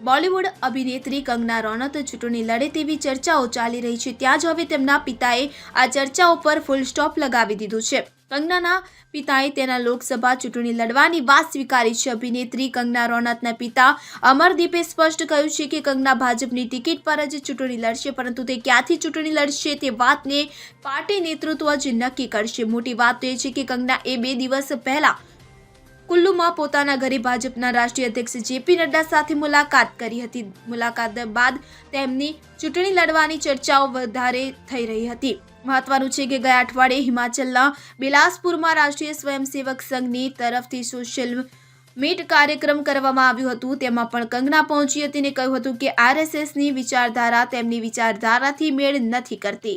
બોલિવૂડ અભિનેત્રી કંગના રનૌત ચૂંટણી લડે તેવી ચર્ચાઓ ચાલી રહી છે. ત્યાં જ હવે તેમના પિતાએ આ ચર્ચાઓ પર ફૂલ સ્ટોપ લગાવી દીધું છે. કંગનાના પિતાએ તેના લોકસભા ચૂંટણી લડવાની વાત સ્વીકારી છે. અભિનેત્રી કંગના રનૌતના પિતા અમરદીપે સ્પષ્ટ કહ્યું છે કે કંગના ભાજપની ટિકિટ પર જ ચૂંટણી લડશે, પરંતુ તે ક્યાંથી ચૂંટણી લડશે તે વાતને પાર્ટી નેતૃત્વ જ નક્કી કરશે. મોટી વાત એ છે કે કંગના એ બે દિવસ પહેલા કુલ્લુમાં પોતાના ઘરે ભાજપના રાષ્ટ્રીય અધ્યક્ષ જેપી નડ્ડા સાથે મુલાકાત કરી હતી. મુલાકાત બાદ તેમની ચૂંટણી લડવાની ચર્ચાઓ વધારે થઈ રહી હતી. મહત્વનું છે કે ગયા અઠવાડિયે હિમાચલના બિલાસપુરમાં રાષ્ટ્રીય સ્વયંસેવક સંઘની તરફથી સોશિયલ મીટ કાર્યક્રમ કરવામાં આવ્યું હતું. તેમાં પણ કંગના પહોંચી હતી અને કહ્યું હતું કે આરએસએસની વિચારધારા તેમની વિચારધારાથી મેળ નથી કરતી.